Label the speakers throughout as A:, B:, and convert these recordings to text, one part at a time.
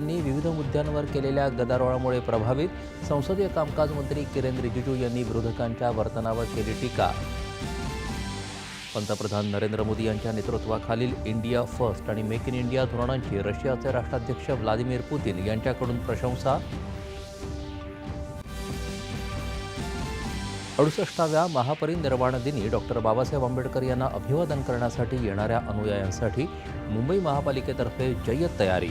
A: यांनी विविध मुद्द्यांवर केलेल्या गदारोळामुळे प्रभावित संसदीय कामकाज मंत्री किरेन रिजिजू यांनी विरोधकांच्या वर्तनावर केली टीका पंतप्रधान नरेंद्र मोदी यांच्या नेतृत्वाखालील इंडिया फर्स्ट आणि मेक इन इंडिया धोरणांची रशियाचे राष्ट्राध्यक्ष व्लादिमीर पुतीन यांच्याकडून प्रशंसा अडुसष्टाव्या महापरिनिर्वाण दिनी डॉक्टर बाबासाहेब आंबेडकर यांना अभिवादन करण्यासाठी येणाऱ्या अनुयायांसाठी मुंबई महापालिकेतर्फे जय्यत तयारी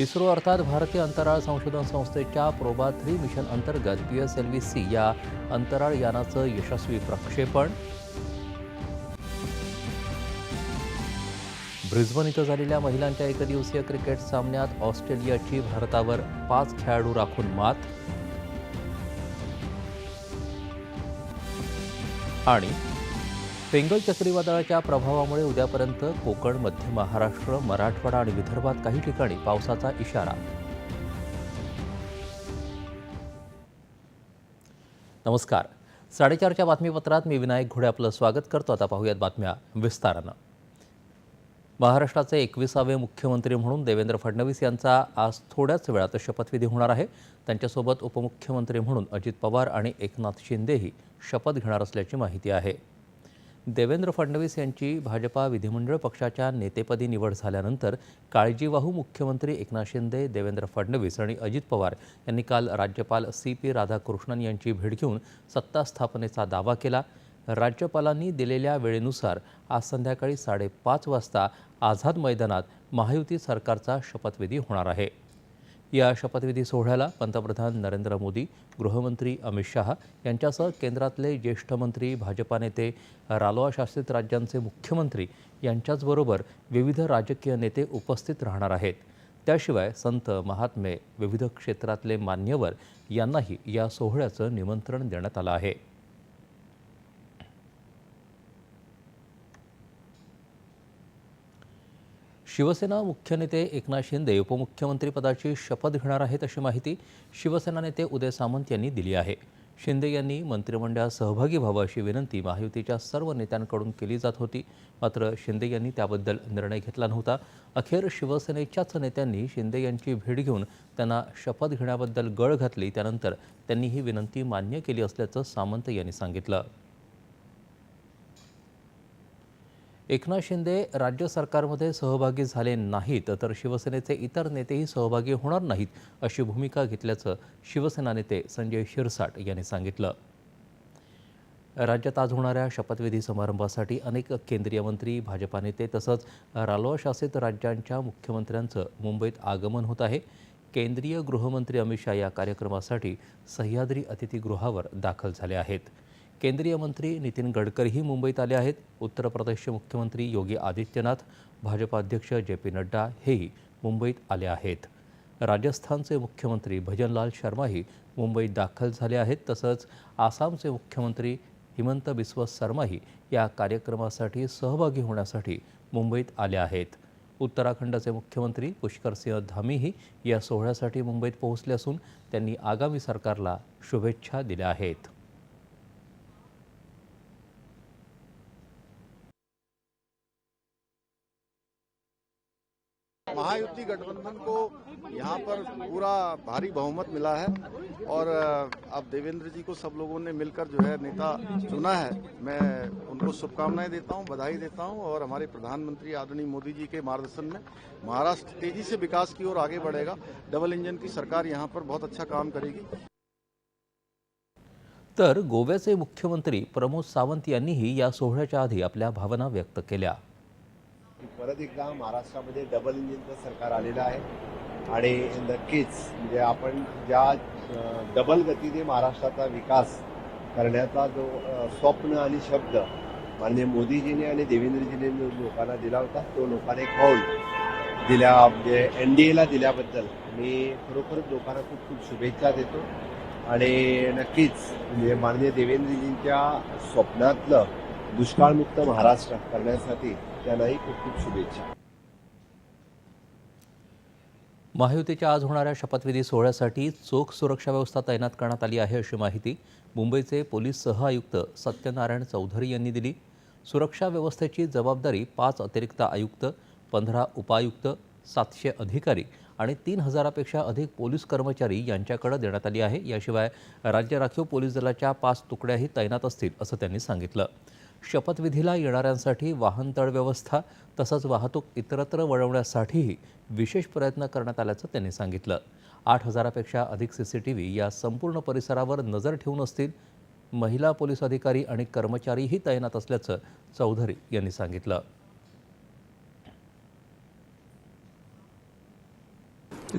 A: इस्रो अर्थात भारतीय अंतराळ संशोधन संस्थेच्या प्रोबा थ्री मिशन अंतर्गत P S L V C या अंतराळ यानाचं यशस्वी प्रक्षेपण ब्रिस्बन इथं झालेल्या महिलांच्या एकदिवसीय क्रिकेट सामन्यात ऑस्ट्रेलियाची भारतावर पाच खेळाडू राखून मात आणि पेंगल चक्रीवादळाच्या प्रभावामुळे उद्यापर्यंत कोकण मध्य महाराष्ट्र मराठवाडा आणि विदर्भात काही ठिकाणी पावसाचा इशारा नमस्कार साडेचारच्या बातमीपत्रात मी विनायक घोडे आपलं स्वागत करतो आता पाहूयात बातम्या विस्तारानं महाराष्ट्राचे एकविसावे मुख्यमंत्री म्हणून देवेंद्र फडणवीस यांचा आज थोड्याच वेळात शपथविधी होणार आहे त्यांच्यासोबत उपमुख्यमंत्री म्हणून अजित पवार आणि एकनाथ शिंदेही शपथ घेणार असल्याची माहिती आहे देवेंद्र फडणवीस यांची भाजपा विधिमंडळ पक्षाच्या नेतेपदी निवड झाल्यानंतर काळजीवाहू मुख्यमंत्री एकनाथ शिंदे देवेंद्र फडणवीस आणि अजित पवार यांनी काल राज्यपाल सी पी राधाकृष्णन यांची भेट घेऊन सत्ता स्थापनेचा दावा केला राज्यपालांनी दिलेल्या वेळेनुसार आज संध्याकाळी साडेपाच वाजता आझाद मैदानात महायुती सरकारचा शपथविधी होणार आहे या शपथविधी सोहळ्याला पंतप्रधान नरेंद्र मोदी गृहमंत्री अमित शहा यांच्यासह केंद्रातले ज्येष्ठ मंत्री भाजपा नेते रालोआ शासित राज्यांचे मुख्यमंत्री यांच्याचबरोबर विविध राजकीय नेते उपस्थित राहणार आहेत त्याशिवाय संत महात्मे विविध क्षेत्रातले मान्यवर यांनाही या सोहळ्याचं निमंत्रण देण्यात आलं आहे शिवसेना मुख्य नेते एकनाथ शिंदे उपमुख्यमंत्रीपदाची शपथ घेणार आहेत अशी माहिती शिवसेना नेते उदय सामंत यांनी दिली आहे शिंदे यांनी मंत्रिमंडळात सहभागी व्हावं अशी विनंती महायुतीच्या सर्व नेत्यांकडून केली जात होती मात्र शिंदे यांनी त्याबद्दल निर्णय घेतला नव्हता अखेर शिवसेनेच्याच नेत्यांनी शिंदे यांची भेट घेऊन त्यांना शपथ घेण्याबद्दल गळ घातली त्यानंतर त्यांनी ही विनंती मान्य केली असल्याचं सामंत यांनी सांगितलं एकनाथ शिंदे राज्य सरकारमध्ये सहभागी झाले नाहीत तर शिवसेनेचे इतर नेतेही सहभागी होणार नाहीत अशी भूमिका घेतल्याचं शिवसेना नेते संजय शिरसाट यांनी सांगितलं राज्यात आज होणाऱ्या शपथविधी समारंभासाठी अनेक केंद्रीय मंत्री भाजपा नेते तसंच शासित राज्यांच्या मुख्यमंत्र्यांचं मुंबईत आगमन होत आहे केंद्रीय गृहमंत्री अमित शहा या कार्यक्रमासाठी सह्याद्री अतिथीगृहावर दाखल झाले आहेत केंद्रीय मंत्री नितीन गडकरीही मुंबईत आले आहेत उत्तर प्रदेशचे मुख्यमंत्री योगी आदित्यनाथ अध्यक्ष जे पी नड्डा हेही मुंबईत आले आहेत राजस्थानचे मुख्यमंत्री भजनलाल शर्माही मुंबईत दाखल झाले आहेत तसंच आसामचे मुख्यमंत्री हिमंत बिस्व शर्माही या कार्यक्रमासाठी सहभागी होण्यासाठी मुंबईत आले आहेत उत्तराखंडचे मुख्यमंत्री पुष्कर सिंह धामीही या सोहळ्यासाठी मुंबईत पोहोचले असून त्यांनी आगामी सरकारला शुभेच्छा दिल्या आहेत
B: बीजेपी गठबंधन को यहाँ पर पूरा भारी बहुमत मिला है और अब देवेंद्र जी को सब लोगों ने मिलकर जो है नेता चुना है मैं उनको शुभकामनाएं देता हूँ बधाई देता हूँ और हमारे प्रधानमंत्री आदरणीय मोदी जी के मार्गदर्शन में महाराष्ट्र तेजी से विकास की ओर आगे बढ़ेगा डबल इंजन की सरकार यहाँ पर बहुत अच्छा काम करेगी
A: तर गोव्याचे मुख्यमंत्री प्रमोद सावंत यांनीही या सोहळ्याच्या आधी आपल्या भावना व्यक्त केल्या
C: की परत एकदा महाराष्ट्रामध्ये डबल इंजिनचं सरकार आलेलं आहे आणि नक्कीच म्हणजे आपण ज्या डबल गतीने महाराष्ट्राचा विकास करण्याचा जो स्वप्न आणि शब्द माननीय मोदीजीने आणि देवेंद्रजीने जो लोकांना दिला होता तो लोकांनी कौल दिल्या म्हणजे एन डी एला दिल्याबद्दल मी खरोखरच लोकांना खूप खूप शुभेच्छा देतो आणि नक्कीच म्हणजे माननीय देवेंद्रजींच्या स्वप्नातलं दुष्काळमुक्त महाराष्ट्र करण्यासाठी त्यालाही खूप खूप शुभेच्छा
A: महायुतीच्या आज होणाऱ्या शपथविधी सोहळ्यासाठी चोख सुरक्षा व्यवस्था तैनात करण्यात आली आहे अशी माहिती मुंबईचे पोलीस सहआयुक्त सत्यनारायण चौधरी यांनी दिली सुरक्षा व्यवस्थेची जबाबदारी पाच अतिरिक्त आयुक्त पंधरा उपायुक्त सातशे अधिकारी आणि तीन हजारापेक्षा अधिक पोलीस कर्मचारी यांच्याकडे देण्यात आली आहे याशिवाय राज्य राखीव पोलीस दलाच्या पाच तुकड्याही तैनात असतील असं त्यांनी सांगितलं शपथविधीला येणाऱ्यांसाठी वाहनतळ व्यवस्था तसंच वाहतूक इतरत्र वळवण्यासाठीही विशेष प्रयत्न करण्यात आल्याचं त्यांनी सांगितलं आठ हजारापेक्षा अधिक सी सी टी व्ही या संपूर्ण परिसरावर नजर ठेवून असतील महिला पोलीस अधिकारी आणि कर्मचारीही तैनात असल्याचं चौधरी यांनी सांगितलं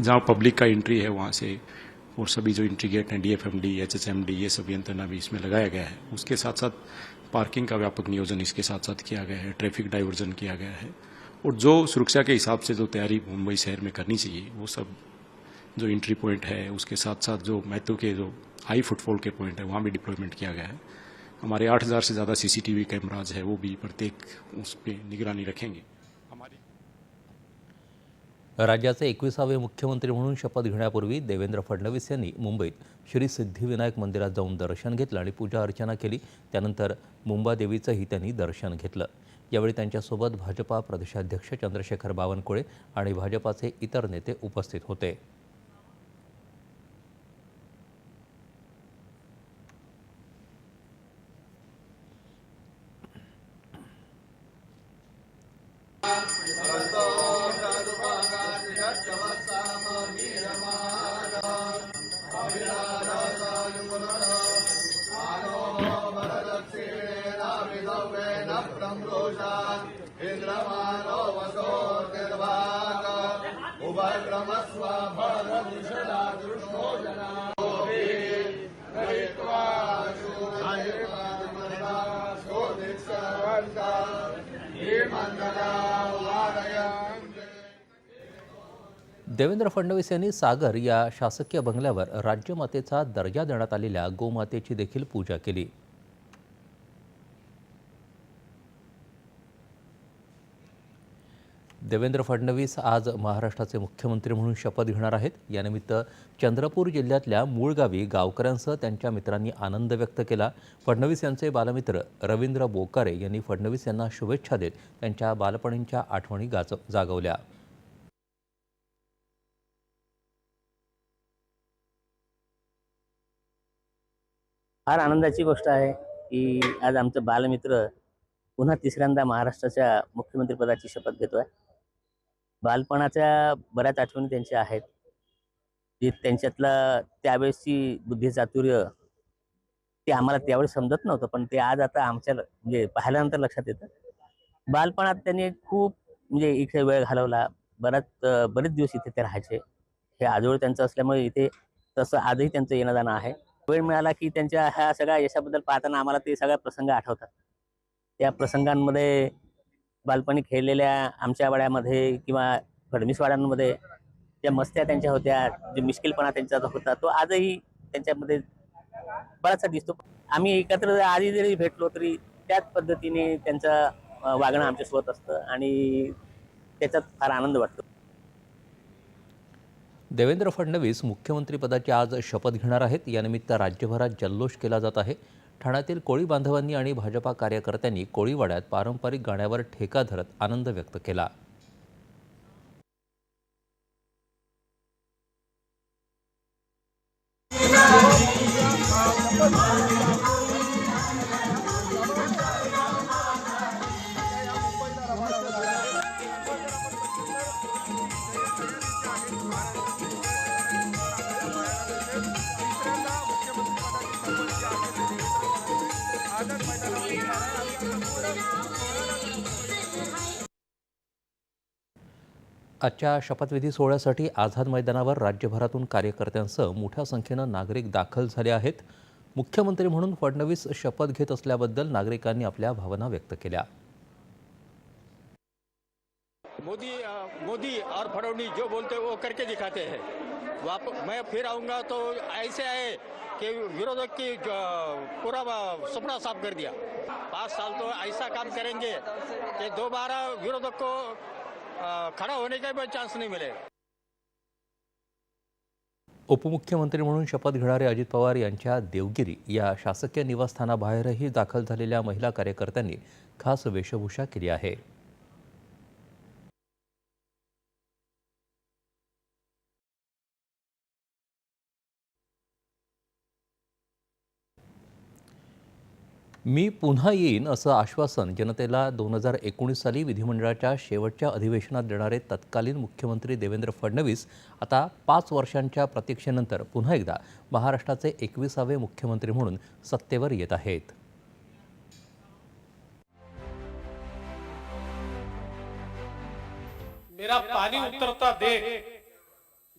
D: जहाँ पब्लिक का एंट्री है वहाँ से और सभी जो इंट्री गेट हैं D F M D H S M D ये सभी यंत्रणा भी इसमें लगाया गया है उसके साथ साथ पार्किंग का व्यापक नियोजन इसके साथ साथ किया गया है ट्रैफिक डाइवर्जन किया गया है और जो सुरक्षा के हिसाब से जो तैयारी मुंबई शहर में करनी चाहिए वो सब जो एंट्री पॉइंट है उसके साथ साथ जो महत्व के जो हाई फुटफॉल के पॉइंट है वहाँ भी डिप्लॉयमेंट किया गया है हमारे 8000 से ज़्यादा सीसीटीवी कैमराज है वो भी प्रत्येक उस पर निगरानी रखेंगे
A: राज्याचे एकविसावे मुख्यमंत्री म्हणून शपथ घेण्यापूर्वी देवेंद्र फडणवीस यांनी मुंबईत श्री सिद्धिविनायक मंदिरात जाऊन दर्शन घेतलं आणि पूजा अर्चना केली त्यानंतर मुंबादेवीचंही त्यांनी दर्शन घेतलं यावेळी त्यांच्यासोबत भाजपा प्रदेशाध्यक्ष चंद्रशेखर बावनकुळे आणि भाजपाचे इतर नेते उपस्थित होते देवेंद्र फडणवीस यांनी सागर या शासकीय बंगल्यावर राज्यमातेचा दर्जा देण्यात आलेल्या गोमातेची देखील पूजा केली देवेंद्र फडणवीस आज महाराष्ट्राचे मुख्यमंत्री म्हणून शपथ घेणार आहेत यानिमित्त चंद्रपूर जिल्ह्यातल्या मूळ गावी गावकऱ्यांसह त्यांच्या मित्रांनी आनंद व्यक्त केला फडणवीस यांचे बालमित्र रवींद्र बोकारे यांनी फडणवीस यांना शुभेच्छा देत त्यांच्या बालपणींच्या आठवणी गाज जागवल्या
E: फार आनंदाची गोष्ट आहे की आज आमचं बालमित्र पुन्हा तिसऱ्यांदा महाराष्ट्राच्या मुख्यमंत्रीपदाची शपथ घेतो आहे बालपणाच्या बऱ्याच आठवणी त्यांच्या आहेत जे त्यांच्यातला त्यावेळेसची बुद्धी चातुर्य ते आम्हाला त्यावेळेस समजत नव्हतं पण ते आज आता आमच्या म्हणजे पाहिल्यानंतर लक्षात येतं बालपणात त्यांनी खूप म्हणजे इथे वेळ घालवला बऱ्याच बरेच दिवस इथे ते राहायचे हे आजोळ त्यांचं असल्यामुळे इथे तसं आजही त्यांचं येणं जाणं आहे वेळ मिळाला की त्यांच्या ह्या सगळ्या यशाबद्दल पाहताना आम्हाला ते सगळ्या प्रसंग आठवतात त्या प्रसंगांमध्ये बालपणी खेळलेल्या आमच्या वाड्यामध्ये किंवा वाड्यांमध्ये ज्या मस्त्या त्यांच्या होत्या जे मिश्किलपणा त्यांचा होता तो आजही त्यांच्यामध्ये बराचसा दिसतो आम्ही एकत्र आधी जरी भेटलो तरी त्याच पद्धतीने त्यांचं वागणं आमच्यासोबत असतं आणि त्याच्यात फार आनंद वाटतो
A: देवेंद्र फडणवीस मुख्यमंत्रीपदाची आज शपथ घेणार आहेत यानिमित्त राज्यभरात जल्लोष केला जात आहे ठाण्यातील कोळी बांधवांनी आणि भाजपा कार्यकर्त्यांनी कोळीवाड्यात पारंपरिक गाण्यावर ठेका धरत आनंद व्यक्त केला आजच्या शपथविधी सोहळ्यासाठी आझाद मैदानावर राज्यभरातून कार्यकर्त्यांसह मोठ्या संख्येनं नागरिक दाखल झाले आहेत मुख्यमंत्री म्हणून फडणवीस शपथ घेत असल्याबद्दल नागरिकांनी आपल्या भावना व्यक्त केल्या
F: मोदी मोदी और फडणवीस जो बोलते वो करके दिखाते हैं वाप मैं फिर आऊंगा तो ऐसे आए कि विरोधक की पूरा सपना साफ कर दिया पाँच साल तो ऐसा काम करेंगे कि दोबारा विरोधक को खड़ा होने का चांस नहीं
A: उपमुख्यमंत्री म्हणून शपथ घेणारे अजित पवार यांच्या देवगिरी या शासकीय निवासस्थानाबाहेरही दाखल झालेल्या महिला कार्यकर्त्यांनी खास वेशभूषा केली आहे मी पुन्हा येईन असं आश्वासन जनतेला दोन हजार एकोणीस साली विधिमंडळाच्या शेवटच्या अधिवेशनात देणारे तत्कालीन मुख्यमंत्री देवेंद्र फडणवीस आता पाच वर्षांच्या प्रतीक्षेनंतर पुन्हा एकदा महाराष्ट्राचे एकविसावे मुख्यमंत्री म्हणून सत्तेवर येत आहेत
G: मेरा पानी उतरता देख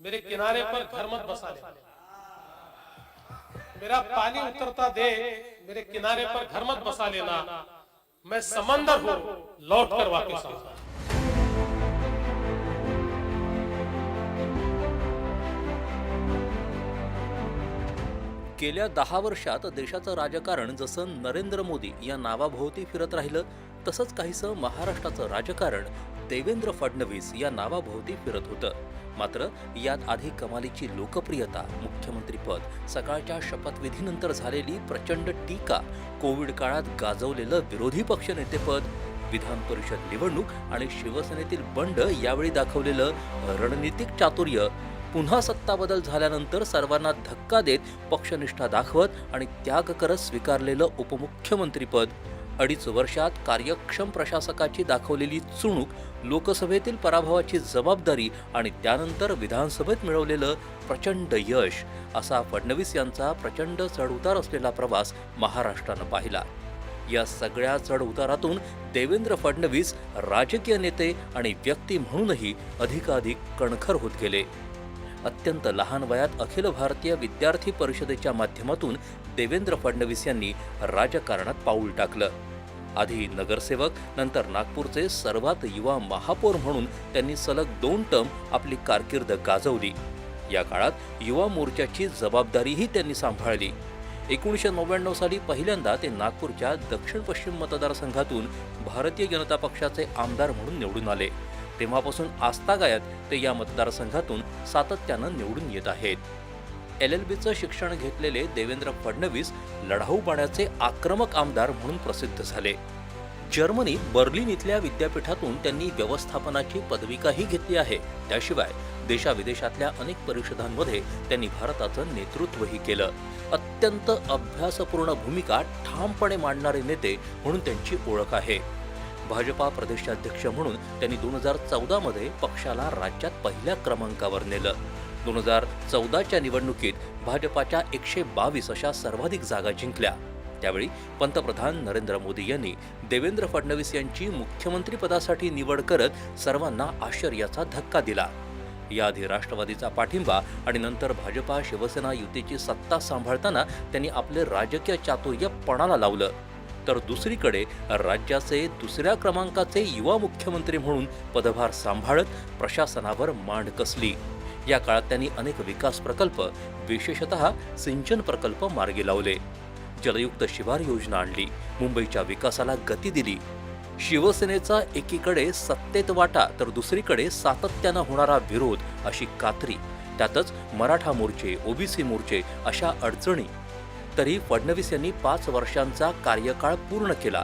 G: मेरे किनारे पर घर मत बसा मेरा पानी उतरता दे मेरे किनारे पर घर मत बसा लेना मैं समंदर हूँ लौट कर वापस आऊंगा
A: गेल्या दहा वर्षात देशाचं राजकारण जसं नरेंद्र मोदी या नावाभोवती फिरत राहिलं तसंच काहीसं महाराष्ट्राचं राजकारण देवेंद्र फडणवीस या नावाभोवती फिरत होतं मात्र यात आधी कमालीची लोकप्रियता मुख्यमंत्रीपद सकाळच्या शपथविधीनंतर झालेली प्रचंड टीका कोविड काळात गाजवलेलं विरोधी पक्षनेतेपद विधान परिषद निवडणूक आणि शिवसेनेतील बंड यावेळी दाखवलेलं रणनीतिक चातुर्य पुन्हा सत्ता बदल झाल्यानंतर सर्वांना धक्का देत पक्षनिष्ठा दाखवत आणि त्याग करत स्वीकारलेलं उपमुख्यमंत्रीपद अडीच वर्षात कार्यक्षम प्रशासकाची दाखवलेली चुणूक लोकसभेतील पराभवाची जबाबदारी आणि त्यानंतर विधानसभेत मिळवलेलं प्रचंड यश असा फडणवीस यांचा प्रचंड चढउतार असलेला प्रवास महाराष्ट्रानं पाहिला या सगळ्या चढउतारातून देवेंद्र फडणवीस राजकीय नेते आणि व्यक्ती म्हणूनही अधिकाधिक कणखर होत गेले अत्यंत लहान वयात अखिल भारतीय विद्यार्थी परिषदेच्या माध्यमातून देवेंद्र फडणवीस यांनी राजकारणात पाऊल टाकलं आधी नगरसेवक नंतर नागपूरचे सर्वात युवा महापौर म्हणून त्यांनी सलग दोन टर्म आपली कारकीर्द गाजवली या काळात युवा मोर्चाची जबाबदारीही त्यांनी सांभाळली एकोणीसशे नव्याण्णव साली पहिल्यांदा ते नागपूरच्या दक्षिण पश्चिम मतदारसंघातून भारतीय जनता पक्षाचे आमदार म्हणून निवडून आले तेव्हापासून आस्थागायत ते या मतदारसंघातून सातत्यानं निवडून येत आहेत एल एल बीचं शिक्षण घेतलेले देवेंद्र फडणवीस लढाऊ आक्रमक आमदार म्हणून प्रसिद्ध झाले जर्मनी बर्लिन इथल्या विद्यापीठातून त्यांनी व्यवस्थापनाची पदविकाही घेतली आहे त्याशिवाय देशाविदेशातल्या अनेक परिषदांमध्ये त्यांनी भारताचं नेतृत्वही केलं अत्यंत अभ्यासपूर्ण भूमिका ठामपणे मांडणारे नेते म्हणून त्यांची ओळख आहे भाजपा प्रदेशाध्यक्ष म्हणून त्यांनी दोन हजार चौदामध्ये पक्षाला राज्यात पहिल्या क्रमांकावर नेलं दोन हजार चौदाच्या निवडणुकीत भाजपाच्या एकशे बावीस अशा सर्वाधिक जागा जिंकल्या त्यावेळी पंतप्रधान नरेंद्र मोदी यांनी देवेंद्र फडणवीस यांची मुख्यमंत्रीपदासाठी निवड करत सर्वांना आश्चर्याचा धक्का दिला याआधी राष्ट्रवादीचा पाठिंबा आणि नंतर भाजपा शिवसेना युतीची सत्ता सांभाळताना त्यांनी आपले राजकीय चातुर्य पणाला लावलं तर दुसरीकडे राज्याचे दुसऱ्या क्रमांकाचे युवा मुख्यमंत्री म्हणून पदभार सांभाळत प्रशासनावर मांड कसली या काळात त्यांनी अनेक विकास प्रकल्प विशेषतः सिंचन प्रकल्प मार्गी लावले जलयुक्त शिवार योजना आणली मुंबईच्या विकासाला गती दिली शिवसेनेचा एकीकडे सत्तेत वाटा तर दुसरीकडे सातत्यानं होणारा विरोध अशी कात्री त्यातच मराठा मोर्चे ओबीसी मोर्चे अशा अडचणी तरी फडणवीस यांनी पाच वर्षांचा कार्यकाळ पूर्ण केला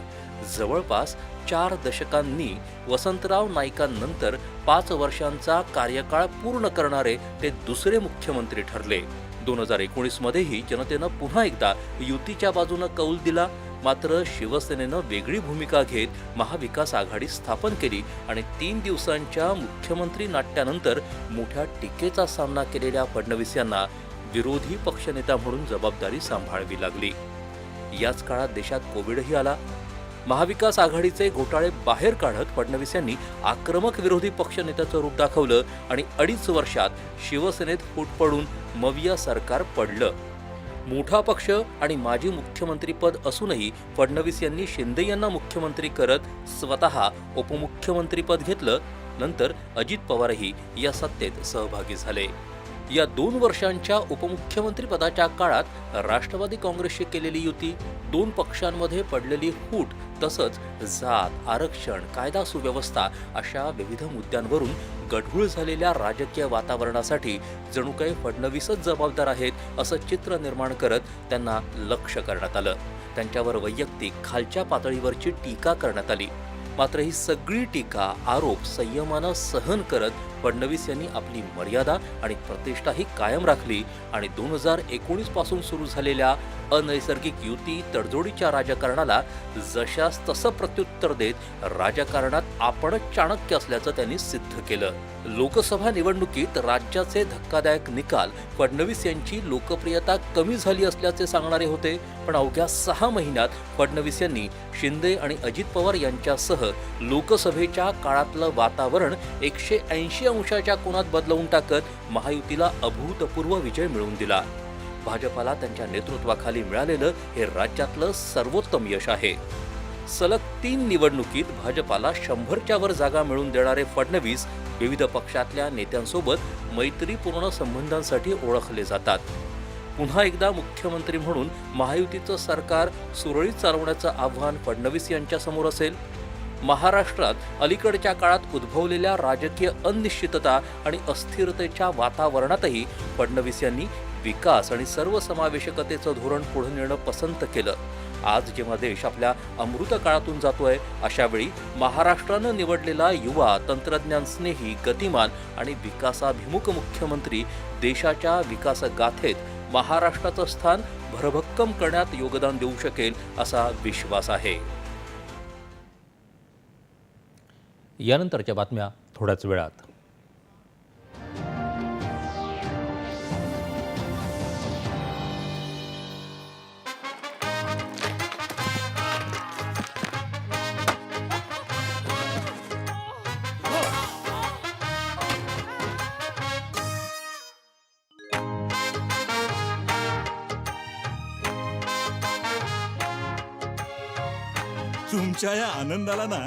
A: जवळपास चार दशकांनी वसंतराव नाईकांनंतर पाच वर्षांचा कार्यकाळ पूर्ण करणारे ते दुसरे मुख्यमंत्री ठरले दोन हजार एकोणीसमध्येही जनतेनं पुन्हा एकदा युतीच्या बाजूनं कौल दिला मात्र शिवसेनेनं वेगळी भूमिका घेत महाविकास आघाडी स्थापन केली आणि तीन दिवसांच्या मुख्यमंत्री नाट्यानंतर मोठ्या टीकेचा सामना केलेल्या फडणवीस यांना विरोधी पक्षनेता म्हणून जबाबदारी सांभाळवी लागली याच काळात देशात कोविडही आला महाविकास आघाडीचे घोटाळे बाहेर काढत फडणवीस यांनी आक्रमक विरोधी पक्ष नेत्याचं रूप दाखवलं आणि अडीच वर्षात शिवसेनेत फूट पडून मविया सरकार पडलं मोठा पक्ष आणि माजी मुख्यमंत्रीपद असूनही फडणवीस यांनी शिंदे यांना मुख्यमंत्री करत स्वतः उपमुख्यमंत्रीपद घेतलं नंतर अजित पवारही या सत्तेत सहभागी झाले या दोन वर्षांच्या उपमुख्यमंत्रीपदाच्या काळात राष्ट्रवादी काँग्रेसशी केलेली युती दोन पक्षांमध्ये पडलेली फूट तसंच जात आरक्षण कायदा सुव्यवस्था अशा विविध मुद्द्यांवरून गढूळ झालेल्या राजकीय वातावरणासाठी जणू काही फडणवीसच जबाबदार आहेत असं चित्र निर्माण करत त्यांना लक्ष्य करण्यात आलं त्यांच्यावर वैयक्तिक खालच्या पातळीवरची टीका करण्यात आली मात्र ही सगळी टीका आरोप संयमानं सहन करत फडणवीस यांनी आपली मर्यादा आणि प्रतिष्ठाही कायम राखली आणि दोन हजार एकोणीस पासून सुरू झालेल्या अनैसर्गिक युती तडजोडीच्या राजकारणाला जशास तसं प्रत्युत्तर देत राजकारणात आपणच चाणक्य असल्याचं त्यांनी सिद्ध केलं लोकसभा निवडणुकीत राज्याचे धक्कादायक निकाल फडणवीस यांची लोकप्रियता कमी झाली असल्याचे सांगणारे होते पण अवघ्या सहा महिन्यात फडणवीस यांनी शिंदे आणि अजित पवार यांच्यासह लोकसभेच्या काळातलं वातावरण एकशे ऐंशी अंशाच्या कोणात बदलवून टाकत महायुतीला अभूतपूर्व विजय मिळवून दिला भाजपाला त्यांच्या नेतृत्वाखाली मिळालेलं हे राज्यातलं सर्वोत्तम यश आहे सलग तीन निवडणुकीत भाजपाला शंभरच्या वर जागा मिळवून देणारे फडणवीस विविध पक्षातल्या नेत्यांसोबत मैत्रीपूर्ण संबंधांसाठी ओळखले जातात पुन्हा एकदा मुख्यमंत्री म्हणून महायुतीचं सरकार सुरळीत चालवण्याचं आव्हान फडणवीस यांच्यासमोर असेल महाराष्ट्रात अलीकडच्या काळात उद्भवलेल्या राजकीय अनिश्चितता आणि अस्थिरतेच्या वातावरणातही फडणवीस यांनी विकास आणि सर्वसमावेशकतेचं धोरण पुढे नेणं पसंत केलं आज जेव्हा देश आपल्या अमृत काळातून जातोय वेळी महाराष्ट्रानं निवडलेला युवा तंत्रज्ञान स्नेही गतिमान आणि विकासाभिमुख मुख्यमंत्री देशाच्या विकासगाथेत महाराष्ट्राचं स्थान भरभक्कम करण्यात योगदान देऊ शकेल असा विश्वास आहे यानंतरच्या बातम्या थोड्याच वेळात
H: तुमच्या या आनंदाला ना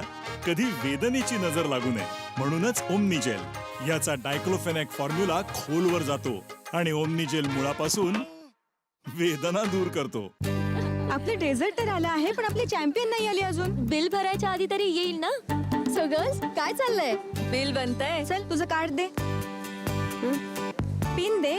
H: कधी वेदनेची नजर लागू नये म्हणूनच ओमनिजेल याचा डायक्लोफेनॅक फॉर्म्युला खोलवर जातो आणि ओमनिजेल मुळापासून वेदना दूर करतो
I: आपले डेझर्ट तर आलं आहे पण आपले चॅम्पियन नाही आले अजून
J: बिल भरायच्या आधी तरी येईल ना सगळं काय चाललंय
K: बिल बनतंय चल तुझं कार्ड दे
L: पिन दे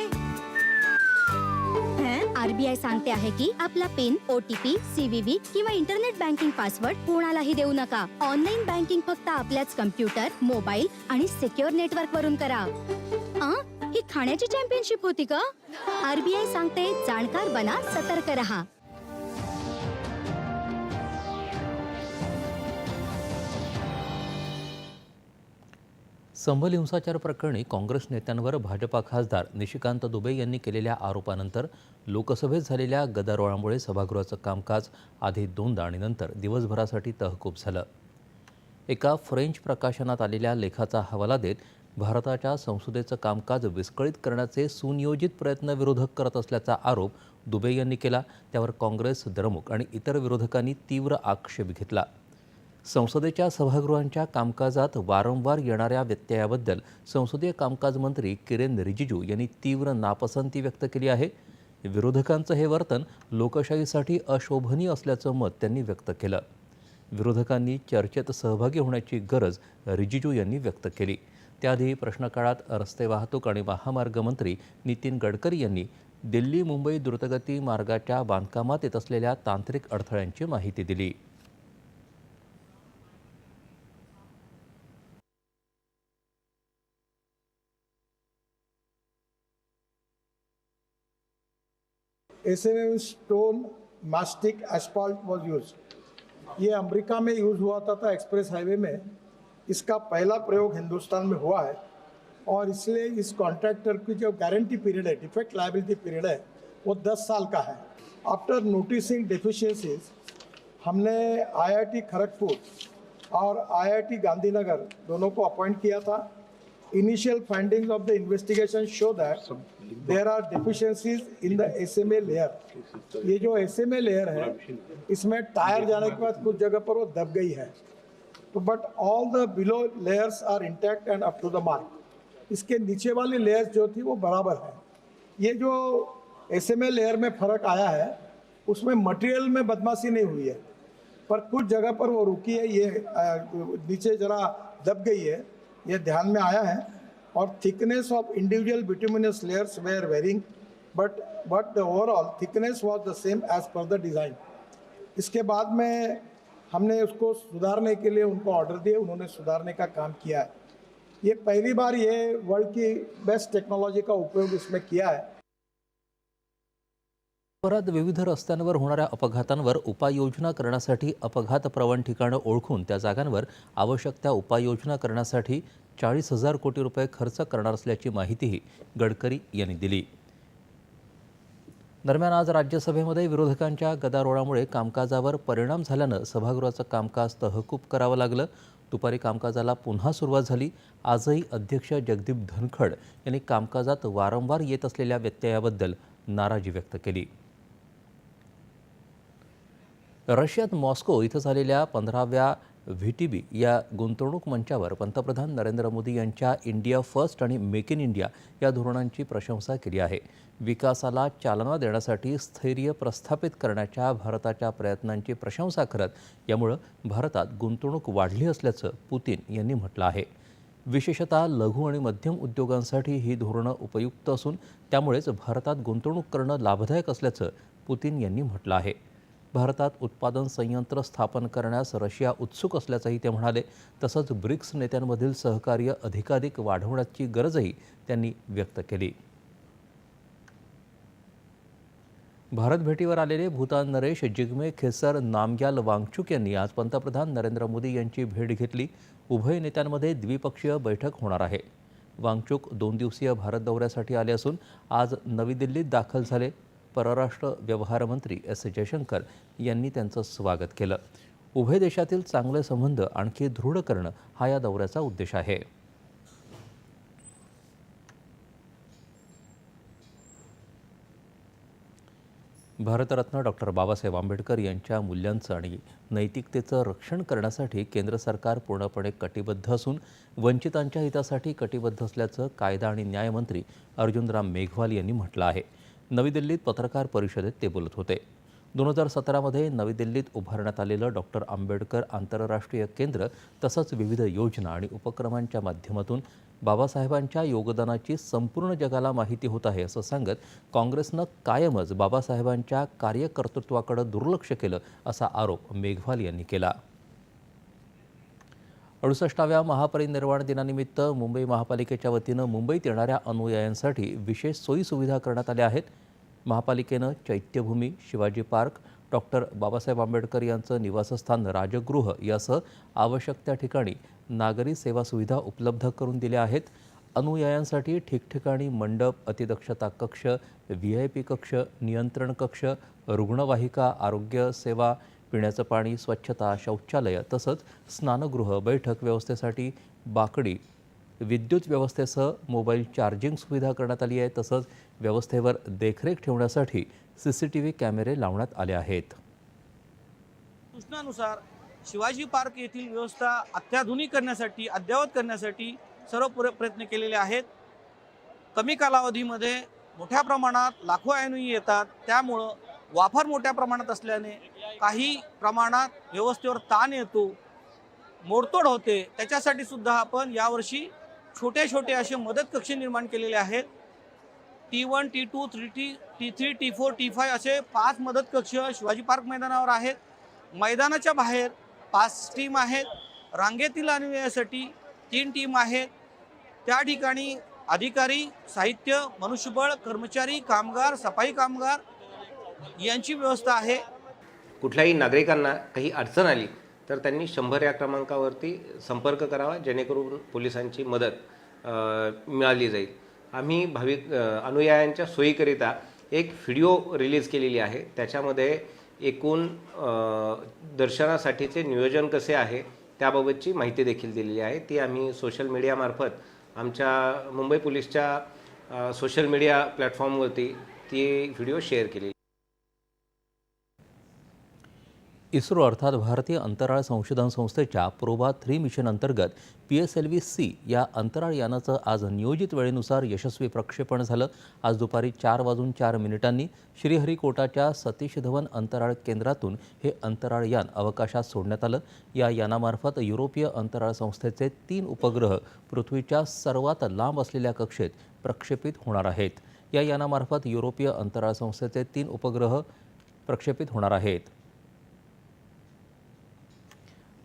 L: आरबीआय सांगते आहे की आपला पिन ओटीपी सीव्हीव्ही किंवा इंटरनेट बँकिंग पासवर्ड कोणालाही देऊ नका ऑनलाइन बँकिंग फक्त आपल्याच कम्प्युटर मोबाईल आणि सिक्युअर नेटवर्क वरून करा ही खाण्याची चॅम्पियनशिप होती का आरबीआय सांगते जाणकार बना सतर्क रहा
A: संभल हिंसाचार प्रकरणी काँग्रेस नेत्यांवर भाजपा खासदार निशिकांत दुबे यांनी केलेल्या आरोपानंतर लोकसभेत झालेल्या गदारोळामुळे सभागृहाचं कामकाज आधी दोनदा आणि नंतर दिवसभरासाठी तहकूब झालं एका फ्रेंच प्रकाशनात आलेल्या लेखाचा हवाला देत भारताच्या संसदेचं कामकाज विस्कळीत करण्याचे सुनियोजित प्रयत्न विरोधक करत असल्याचा आरोप दुबे यांनी केला त्यावर काँग्रेस द्रमुक आणि इतर विरोधकांनी तीव्र आक्षेप घेतला संसदेच्या सभागृहांच्या कामकाजात वारंवार येणाऱ्या व्यत्ययाबद्दल संसदीय कामकाज मंत्री किरेन रिजिजू यांनी तीव्र नापसंती व्यक्त केली आहे विरोधकांचं हे वर्तन लोकशाहीसाठी अशोभनीय असल्याचं मत त्यांनी व्यक्त केलं विरोधकांनी चर्चेत सहभागी होण्याची गरज रिजिजू यांनी व्यक्त केली त्याआधी प्रश्नकाळात रस्ते वाहतूक आणि महामार्ग मंत्री नितीन गडकरी यांनी दिल्ली मुंबई द्रुतगती मार्गाच्या बांधकामात येत असलेल्या तांत्रिक अडथळ्यांची माहिती दिली
M: SMM stone mastic asphalt was use ये अमेरिका में यूज़ हुआ था, था एक्सप्रेस हाईवे में इसका पहला प्रयोग हिंदुस्तान में हुआ है और इसलिए इस कॉन्ट्रैक्टर की जो गारंटी पीरियड है डिफेक्ट लाइबिलिटी पीरियड है वो 10 साल का है आफ्टर नोटिसिंग डिफिशियंसीज हमने आईआईटी खड़गपुर और आईआईटी गांधीनगर दोनों को अपॉइंट किया था initial findings of the investigation show that there are deficiencies in the SMA layer. ये जो SMA layer है इसमें टायर जाने के बाद कुछ जगह पर वो दब गई है तो but all the below layers are intact and up to the mark इसके नीचे वाली लेयर्स जो थी वो बराबर है ये जो एस एम लेयर में फ़र्क आया है उसमें मटेरियल में बदमाशी नहीं हुई है पर कुछ जगह पर वो रुकी है ये नीचे ज़रा दब गई है ये ध्यान में आया है और thickness of individual bituminous layers were varying but but the overall thickness was the same as per the design इसके बाद में हमने उसको सुधारने के लिए उनको ऑर्डर दिए उन्होंने सुधारने का काम किया है ये पहली बार ये वर्ल्ड की बेस्ट टेक्नोलॉजी का उपयोग इसमें किया है
A: परत विविध रस्त्यांवर होणाऱ्या अपघातांवर उपाययोजना करण्यासाठी अपघात प्रवण ठिकाणं ओळखून त्या जागांवर आवश्यक त्या उपाययोजना करण्यासाठी चाळीस हजार कोटी रुपये खर्च करणार असल्याची माहितीही गडकरी यांनी दिली दरम्यान आज राज्यसभेमध्ये विरोधकांच्या गदारोळामुळे कामकाजावर परिणाम झाल्यानं सभागृहाचं कामकाज तहकूब करावं लागलं दुपारी कामकाजाला पुन्हा सुरुवात झाली आजही अध्यक्ष जगदीप धनखड यांनी कामकाजात वारंवार येत असलेल्या व्यत्ययाबद्दल नाराजी व्यक्त केली रशियात मॉस्को इथं झालेल्या पंधराव्या व्ही टी बी या गुंतवणूक मंचावर पंतप्रधान नरेंद्र मोदी यांच्या इंडिया फर्स्ट आणि मेक इन इंडिया या धोरणांची प्रशंसा केली आहे विकासाला चालना देण्यासाठी स्थैर्य प्रस्थापित करण्याच्या भारताच्या प्रयत्नांची प्रशंसा करत यामुळं भारतात गुंतवणूक वाढली असल्याचं पुतीन यांनी म्हटलं आहे विशेषतः लघु आणि मध्यम उद्योगांसाठी ही धोरणं उपयुक्त असून त्यामुळेच भारतात गुंतवणूक करणं लाभदायक असल्याचं पुतीन यांनी म्हटलं आहे भारतात उत्पादन संयंत्र स्थापन करण्यास रशिया उत्सुक असल्याचंही ते म्हणाले तसंच ब्रिक्स नेत्यांमधील सहकार्य अधिकाधिक वाढवण्याची गरजही त्यांनी व्यक्त केली भारत भेटीवर आलेले भूतान नरेश जिग्मे खेसर नामग्याल वांगचुक यांनी आज पंतप्रधान नरेंद्र मोदी यांची भेट घेतली उभय नेत्यांमध्ये द्विपक्षीय बैठक होणार आहे वांगचुक दोन दिवसीय भारत दौऱ्यासाठी आले असून आज नवी दिल्लीत दाखल झाले परराष्ट्र व्यवहार मंत्री एस जयशंकर यांनी त्यांचं स्वागत केलं उभय देशातील चांगले संबंध आणखी दृढ करणं हा या दौऱ्याचा उद्देश आहे भारतरत्न डॉक्टर बाबासाहेब आंबेडकर यांच्या मूल्यांचं आणि नैतिकतेचं रक्षण करण्यासाठी केंद्र सरकार पूर्णपणे कटिबद्ध असून वंचितांच्या हितासाठी कटिबद्ध असल्याचं कायदा आणि न्यायमंत्री अर्जुनराम मेघवाल यांनी म्हटलं आहे नवी दिल्लीत पत्रकार परिषदेत ते बोलत होते दोन हजार सतरामध्ये नवी दिल्लीत उभारण्यात आलेलं डॉक्टर आंबेडकर आंतरराष्ट्रीय केंद्र तसंच विविध योजना आणि उपक्रमांच्या माध्यमातून बाबासाहेबांच्या योगदानाची संपूर्ण जगाला माहिती होत आहे असं सांगत काँग्रेसनं कायमच बाबासाहेबांच्या कार्यकर्तृत्वाकडे दुर्लक्ष केलं असा आरोप मेघवाल यांनी केला अडुसष्टाव्या महापरिनिर्वाण दिनानिमित्त मुंबई महापालिकेच्या वतीनं मुंबईत येणाऱ्या अनुयायांसाठी विशेष सोयीसुविधा करण्यात आल्या आहेत महापालिकेनं चैत्यभूमी शिवाजी पार्क डॉक्टर बाबासाहेब आंबेडकर यांचं निवासस्थान राजगृह यासह आवश्यक त्या ठिकाणी नागरी सेवा सुविधा उपलब्ध करून दिल्या आहेत अनुयायांसाठी ठिकठिकाणी मंडप अतिदक्षता कक्ष व्ही आय पी कक्ष नियंत्रण कक्ष रुग्णवाहिका आरोग्य सेवा पिण्याचं पाणी स्वच्छता शौचालय तसंच स्नानगृह बैठक व्यवस्थेसाठी बाकडी विद्युत व्यवस्थेसह मोबाईल चार्जिंग सुविधा करण्यात आली आहे तसंच व्यवस्थेवर देखरेख ठेवण्यासाठी सी सी टी व्ही कॅमेरे लावण्यात आले आहेत सूचनानुसार शिवाजी पार्क येथील व्यवस्था अत्याधुनिक करण्यासाठी अद्ययावत करण्यासाठी सर्व प्रयत्न केलेले आहेत कमी कालावधीमध्ये मोठ्या प्रमाणात लाखो आयनुई येतात त्यामुळं वापर मोठ्या प्रमाणात असल्याने काही प्रमाणात व्यवस्थेवर ताण येतो मोडतोड होते त्याच्यासाठी सुद्धा आपण यावर्षी छोटे छोटे असे मदत कक्ष निर्माण केलेले आहेत T one T two three T T three T four T five असे पाच मदत कक्ष शिवाजी पार्क मैदानावर आहेत मैदानाच्या बाहेर पाच टीम आहेत रांगेतील अनुयासाठी तीन टीम आहेत त्या ठिकाणी अधिकारी साहित्य मनुष्यबळ कर्मचारी कामगार सफाई कामगार यांची व्यवस्था आहे कुठल्याही नागरिकांना काही अडचण आली तर त्यांनी शंभर या क्रमांकावरती संपर्क करावा जेणेकरून पोलिसांची मदत मिळाली जाईल आम्ही भाविक अनुयायांच्या सोयीकरिता एक व्हिडिओ रिलीज केलेली आहे त्याच्यामध्ये एकूण दर्शनासाठीचे नियोजन कसे आहे त्याबाबतची माहिती देखील दिलेली आहे ती आम्ही सोशल मीडियामार्फत आमच्या मुंबई पोलीसच्या सोशल मीडिया प्लॅटफॉर्मवरती ती व्हिडिओ शेअर केली इस्रो अर्थात भारतीय अंतराळ संशोधन संस्थेच्या प्रोबा थ्री मिशन अंतर्गत P S L V C या अंतराळ यानाचं आज नियोजित वेळेनुसार यशस्वी प्रक्षेपण झालं आज दुपारी चार वाजून चार मिनिटांनी श्रीहरिकोटाच्या सतीश धवन अंतराळ केंद्रातून हे अंतराळ यान अवकाशात सोडण्यात आलं या यानामार्फत युरोपीय अंतराळ संस्थेचे तीन उपग्रह पृथ्वीच्या सर्वात लांब असलेल्या कक्षेत प्रक्षेपित होणार आहेत या यानामार्फत युरोपीय अंतराळ संस्थेचे तीन उपग्रह प्रक्षेपित होणार आहेत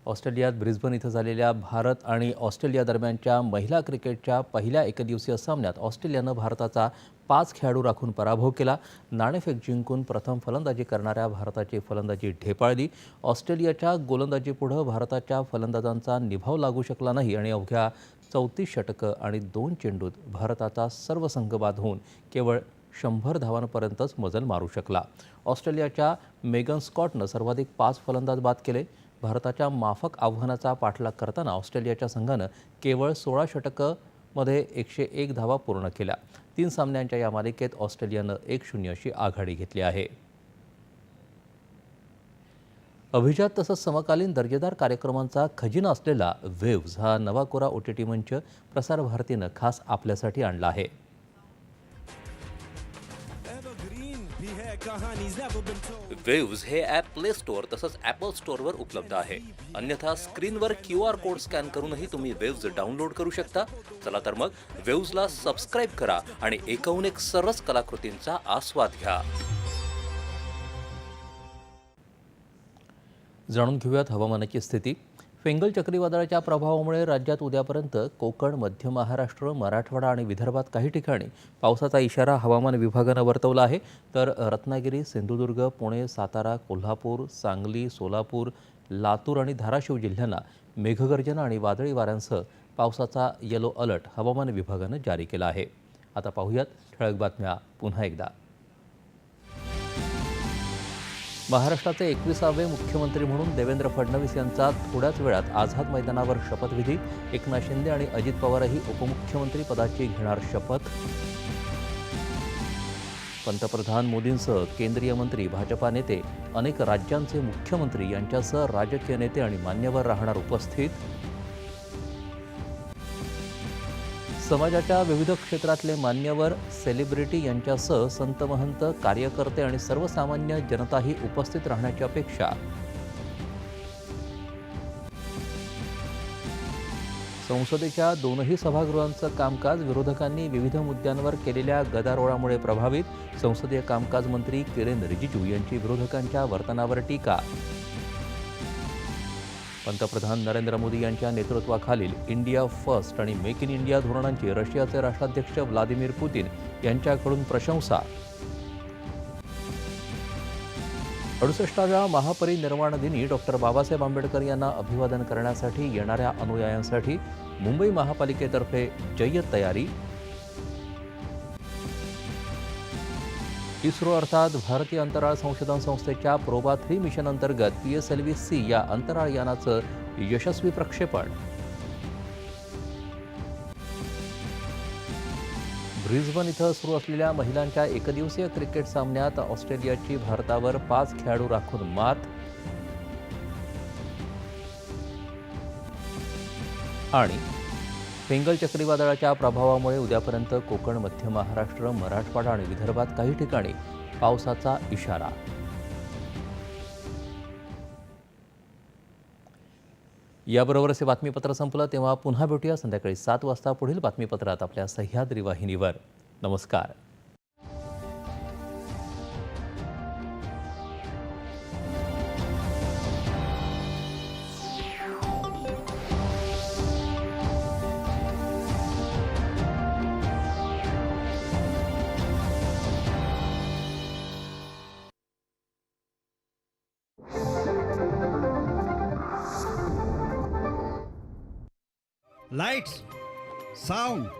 A: ऑस्ट्रेलियात ब्रिस्बन इथं झालेल्या भारत आणि ऑस्ट्रेलिया दरम्यानच्या महिला क्रिकेटच्या पहिल्या एकदिवसीय सामन्यात ऑस्ट्रेलियानं भारताचा पाच खेळाडू राखून पराभव केला नाणेफेक जिंकून प्रथम फलंदाजी करणाऱ्या भारताची फलंदाजी ढेपाळली ऑस्ट्रेलियाच्या गोलंदाजीपुढं भारताच्या फलंदाजांचा निभाव लागू शकला नाही आणि अवघ्या चौतीस षटकं आणि दोन चेंडूत भारताचा सर्व संघ बाद होऊन केवळ शंभर धावांपर्यंतच मजल मारू शकला ऑस्ट्रेलियाच्या मेगन स्कॉटनं सर्वाधिक पाच फलंदाज बाद केले भारताच्या माफक आव्हानाचा पाठलाग करताना ऑस्ट्रेलियाच्या संघानं केवळ सोळा षटकमध्ये एकशे एक धावा पूर्ण केल्या तीन सामन्यांच्या या मालिकेत ऑस्ट्रेलियानं एक शून्य अशी आघाडी घेतली आहे अभिजात तसंच समकालीन दर्जेदार कार्यक्रमांचा खजिना असलेला वेव्ज हा नवा कोरा ओ टी टी मंच प्रसारभारतीनं खास आपल्यासाठी आणला आहे वेव्ज हे ॲप प्ले स्टोअर तसंच ॲपल स्टोअरवर उपलब्ध आहे अन्यथा स्क्रीनवर क्यू आर कोड स्कॅन करूनही तुम्ही वेव्ज डाउनलोड करू शकता चला तर मग वेव्जला सबस्क्राईब करा आणि एकाहून एक सरस कलाकृतींचा आस्वाद घ्या जाणून घेऊयात हवामानाची स्थिती फेंगल चक्रीवादळाच्या प्रभावामुळे राज्यात उद्यापर्यंत कोकण मध्य महाराष्ट्र मराठवाडा आणि विदर्भात काही ठिकाणी पावसाचा इशारा हवामान विभागानं वर्तवला आहे तर रत्नागिरी सिंधुदुर्ग पुणे सातारा कोल्हापूर सांगली सोलापूर लातूर आणि धाराशिव जिल्ह्यांना मेघगर्जना आणि वादळी वाऱ्यांसह पावसाचा येलो अलर्ट हवामान विभागानं जारी केला आहे आता पाहूयात ठळक बातम्या पुन्हा एकदा महाराष्ट्राचे एकविसावे मुख्यमंत्री म्हणून देवेंद्र फडणवीस यांचा थोड्याच वेळात आझाद मैदानावर शपथविधी एकनाथ शिंदे आणि अजित पवारही उपमुख्यमंत्री पदाची घेणार शपथ पंतप्रधान मोदींसह केंद्रीय मंत्री भाजपा नेते अनेक राज्यांचे मुख्यमंत्री यांच्यासह राजकीय नेते आणि मान्यवर राहणार उपस्थित समाजाच्या विविध क्षेत्रातले मान्यवर सेलिब्रिटी यांच्यासह संत महंत कार्यकर्ते आणि सर्वसामान्य जनताही उपस्थित राहण्याची अपेक्षा संसदेच्या दोनही सभागृहांचं कामकाज विरोधकांनी विविध मुद्द्यांवर केलेल्या गदारोळामुळे प्रभावित संसदीय कामकाज मंत्री किरेन रिजिजू यांची विरोधकांच्या वर्तनावर टीका पंतप्रधान नरेंद्र मोदी यांच्या नेतृत्वाखालील इंडिया फर्स्ट आणि मेक इन इंडिया धोरणांची रशियाचे राष्ट्राध्यक्ष व्लादिमीर पुतीन यांच्याकडून प्रशंसा अडुसष्टाव्या महापरिनिर्वाण दिनी डॉक्टर बाबासाहेब आंबेडकर यांना अभिवादन करण्यासाठी येणाऱ्या अनुयायांसाठी मुंबई महापालिकेतर्फे जय्यत तयारी इस्रो अर्थात भारतीय अंतराळ संशोधन संस्थेच्या प्रोबा थ्री मिशन अंतर्गत P S L V C या अंतराळ यानाचं यशस्वी प्रक्षेपण ब्रिस्बन इथं सुरू असलेल्या महिलांच्या एकदिवसीय क्रिकेट सामन्यात ऑस्ट्रेलियाची भारतावर पाच खेळाडू राखून मात आणि फेंगल चक्रीवादळाच्या प्रभावामुळे उद्यापर्यंत कोकण मध्य महाराष्ट्र मराठवाडा आणि विदर्भात काही ठिकाणी पावसाचा इशारा याबरोबरच हे बातमीपत्र संपलं तेव्हा पुन्हा भेटूया संध्याकाळी सात वाजता पुढील बातमीपत्रात आपल्या सह्याद्री वाहिनीवर नमस्कार Sal